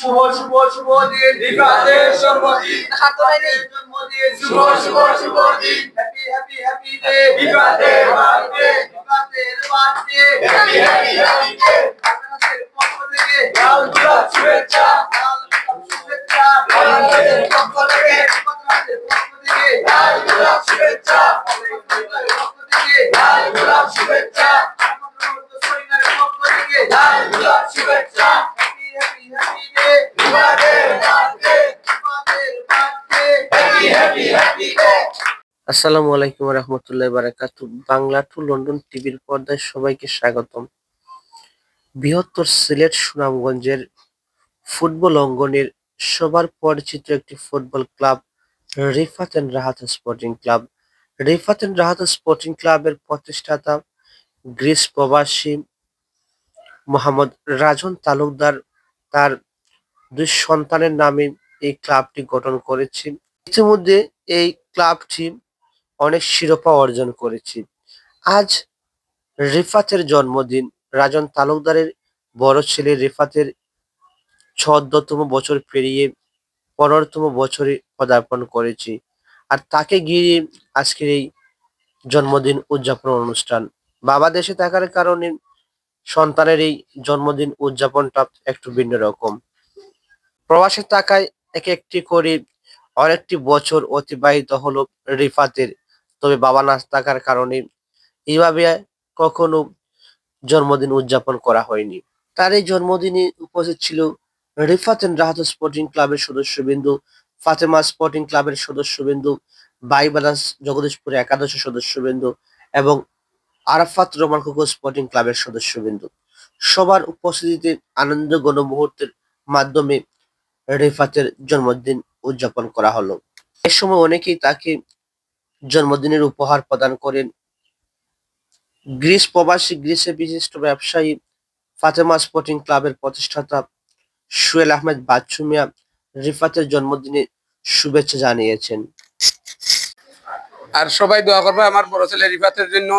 শুভ শুভ শুভ দিন রিফাতের জন্মদিন। রিফাতের জন্মদিন শুভ শুভ শুভ দিন। হ্যাপি হ্যাপি হ্যাপি ডে রিফাতের birthday। রিফাতের birthday Happy, happy, happy day। আপনাদের পক্ষ থেকে লাল গোলাপ শুভেচ্ছা। লাল গোলাপ শুভেচ্ছা আপনাদের পক্ষ থেকে। আপনাদের পক্ষ থেকে লাল গোলাপ শুভেচ্ছা। আপনাদের পক্ষ থেকে লাল গোলাপ শুভেচ্ছা। আসসালামু আলাইকুম রহমতুল্লাহ বারাকাতু। বাংলা টু লন্ডন টিভির পর্দায় সবাইকে স্বাগতম। বৃহত্তর সিলেট সুনামগঞ্জের ফুটবল অঙ্গনের সবার পরিচিত একটি football club, Rifat and Rahat sporting club. Rifat and Rahat sporting ক্লাবের প্রতিষ্ঠাতা গ্রিস প্রবাসী মোহাম্মদ রাজন তালুকদার, তার দুই সন্তানের নামে এই ক্লাবটি গঠন করেছে। ইতিমধ্যে এই ক্লাবটি অনেক শিরোপা অর্জন করেছি। আজ রিফাতের জন্মদিন। রাজন তালুকদারের বড় ছেলে রিফাতের চোদ্দতম বছর পেরিয়ে পনেরোতম বছরে পদার্পণ করেছি আর তাকে ঘিরে আজকের এই জন্মদিন উদযাপন অনুষ্ঠান। বাবা দেশে থাকার কারণে সন্তানের এই জন্মদিন উদযাপনটা একটু ভিন্ন রকম। প্রবাসে থাকায় এক একটি করে অনেকটি বছর অতিবাহিত হলো রিফাতের। তবে বাবা না থাকার কারণে এইভাবে কখনো জন্মদিন উদযাপন করা হয়নি। তার এই জন্মদিনে উপস্থিত ছিল রিফাত এন্ড রাহাত স্পোর্টিং ক্লাবের সদস্যবিন্দু, ফাতেমা স্পোর্টিং ক্লাবের সদস্য সদস্যবিন্দু বাইবাদাস জগদীশপুর একাদশ সদস্যবিন্দু এবং আরাফাত রোমান কুকু স্পোর্টিং ক্লাবের সদস্যবিন্দু। সবার উপস্থিতিতে আনন্দ গণমুহূর্তের মাধ্যমে রিফাতের জন্মদিন উদযাপন করা হলো। এ সময় অনেকেই তাকে জন্মদিনের উপহার প্রদান করেন। গ্রিস প্রবাসী গ্রিসের বিশিষ্ট ব্যবসায়ী ফাতেমা স্পোর্টিং ক্লাবের প্রতিষ্ঠাতা সুয়েল আহমেদ বাচ্চু মিয়া রিফাতের জন্মদিনে শুভেচ্ছা জানিয়েছেন। আর সবাই দোয়া করবে আমার বড় ছেলে রিফাতের জন্য,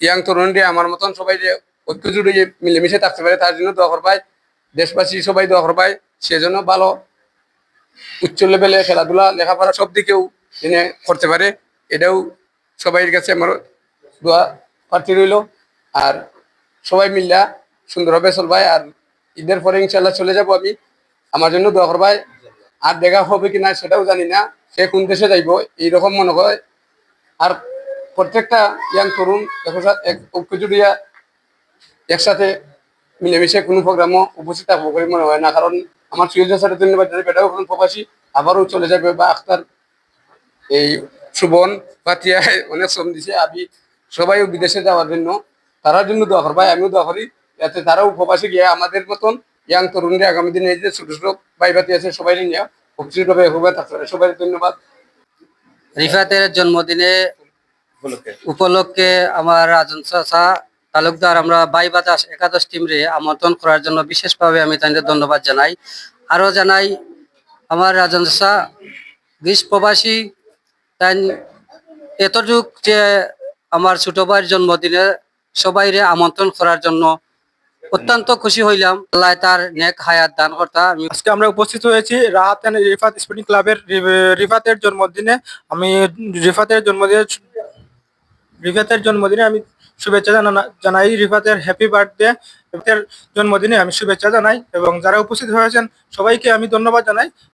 ইয়াং তরুণরা আমার মতন সবাই যে ঐক্য জুড়ে যে মিলেমিশে থাকতে পারে তার জন্য দোয়া করবাই। দেশবাসী সবাই দোয়া করবাই, সেজন্য ভালো, উচ্চ লেভেলে খেলাধুলা, লেখাপড়া সব দিকেও করতে পারে। এটাও সবাই কাছে আমার দোয়া প্রার্থী রইল। আর সবাই মিল্লা সুন্দরভাবে চলবাই আর ঈদের পরে ইনশাল্লাহ চলে যাব আমি। আমার জন্য দোয়া করবাই আর দেখা হবে কিনা সেটাও জানি না। সে কোন দেশে যাইব, এইরকম মনে হয়। আর প্রত্যেকটা ইয়াং তরুণ একসাথে এক ঐক্য একসাথে মিলেমিশে কোনো প্রোগ্রামও উপস্থিত থাকব বলে মনে হয় না। কারণ আমার সুযোগ স্যারের জন্য বেটাও প্রবাসী, আবারও চলে যাবে বা আখতার এই সুবন পাতিয়া অনেক শ্রম দিছে আমি সবাই বিদেশে যাওয়ার জন্য তারার জন্য দোয়া করবাই আমিও দোয়া করি যাতে তারাও প্রবাসী গিয়ে আমাদের মতন ইয়াং তরুণরা আগামী দিনে যে ছোট ছোট ভাই ভাতি আছে সবাই নিয়ে উপস্থিতভাবে এভাবে থাকতে পারে সবাই ধন্যবাদ। রিফাতের জন্মদিনে উপলক্ষে। আমার রাজন চাচা তালুকদার আমরা বাই বাতাস একাদশ টিমরে আমন্ত্রণ করার জন্য বিশেষভাবে আমি তাদের ধন্যবাদ জানাই। আরও জানাই আমার রাজন চাচা গ্রীষ প্রবাসী তাই এতটুক যে আমার ছোট ভাইয়ের জন্মদিনে সবাইরে আমন্ত্রণ করার জন্য অত্যন্ত খুশি হইলাম। আল্লাহ তার নেক হায়াত দান কর্তা আজকে আমরা উপস্থিত হয়েছি রাহাত রিফাত স্পোর্টিং ক্লাবের রিফাতের জন্মদিনে। আমি রিফাতের জন্মদিনে রিফাতের জন্মদিনে আমি শুভেচ্ছা জানা- জানাই। রিফাতের হ্যাপি বার্থডে রিফাতের জন্মদিনে আমি শুভেচ্ছা জানাই এবং যারা উপস্থিত হয়েছেন সবাইকে আমি ধন্যবাদ জানাই।